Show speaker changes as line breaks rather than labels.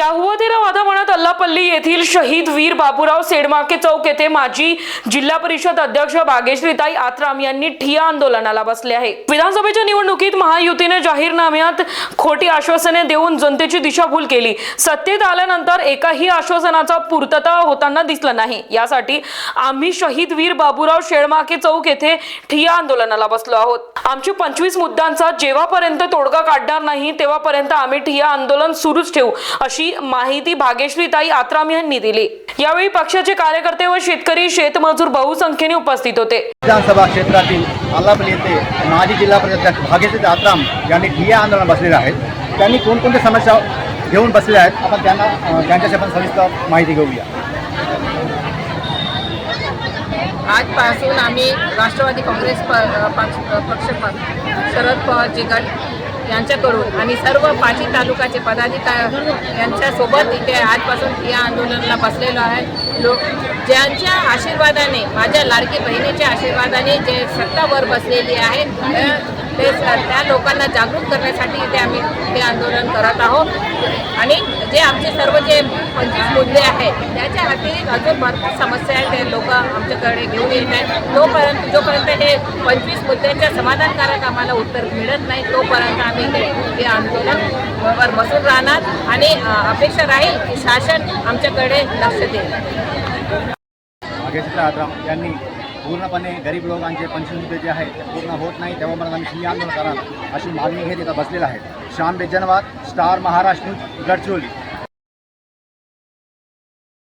क्याहुवतेरा वादा म्हणत अल्लापल्ली येथील शहीद वीर बाबूराव सेडमाके चौक येथे माजी जिल्हा परिषद अध्यक्ष बागेश्रीताई आत्राम यांनी ठिया आंदोलनाला बसले आहे. विधानसभेच्या निवडणुकीत महायुतीने जाहीरनाम्यात खोटी आश्वासने देऊन जनतेची दिशाभूल केली. सत्तेत आल्यानंतर एकाही आश्वासनाचा पूर्तता होताना दिसला नाही. यासाठी आम्ही शहीद वीर बाबूराव शेळमाके चौक येथे ठिया आंदोलनाला बसलो आहोत. आमची पंचवीस मुद्द्यांचा जेव्हापर्यंत तोडगा काढणार नाही तेव्हापर्यंत आम्ही ठिया आंदोलन सुरूच ठेवू अशी माहिती भाग्यश्रीताई आत्राम यांनी दिली. यावेळी पक्षाचे कार्यकर्ते व शेतकरी शेतमजूर बहुसंख्येने उपस्थित होते.
विधानसभा क्षेत्रातील आलापल्ली येथे माजी जिल्हा परिषद भाग्यश्री आत्राम यांनी ठिय्या आंदोलन बसलेले आहेत. त्यांनी कोणकोणत्या समस्या घेऊन बसलेल्या आहेत आपण त्यांना त्यांच्याशी आपण सविस्तर माहिती घेऊया.
आजपासून आम्ही राष्ट्रवादी काँग्रेस प पक्ष पक्ष शरद पवारजी गट यांच्याकडून आणि सर्व पाची तालुक्याचे पदाधिकारी यांच्यासोबत इथे आजपासून या आंदोलनाला बसलेलो आहे. लोक ज्यांच्या आशीर्वादाने माझ्या लाडकी बहिणीच्या आशीर्वादाने जे सत्तावर बसलेली आहे ते त्या लोकांना जागरूक करण्यासाठी ते आम्ही हे आंदोलन करत आहोत. आणि जे आमचे सर्व जे पंचवीस मुद्दे आहेत त्याच्या अतिरिक्त अजून भरपूर समस्या आहेत ते लोक आमच्याकडे घेऊन येत आहेत. तोपर्यंत जोपर्यंत हे पंचवीस मुद्द्यांच्या समाधानकारक आम्हाला उत्तर मिळत नाही तोपर्यंत आम्ही हे आंदोलन वर बसून राहणार आणि अपेक्षा राहील की शासन आमच्याकडे लक्ष देईल.
भाग्यश्री आत्राम यांनी पूर्णपणे गरीब लोकांचे पंचवीस रुपये जे आहे ते पूर्ण होत नाही तेव्हा आम्ही ठिय्या आंदोलन करा अशी मागणी घेत इथं बसलेलं आहे श्याम बेजनवाद स्टार महाराष्ट्र गडचिरोली.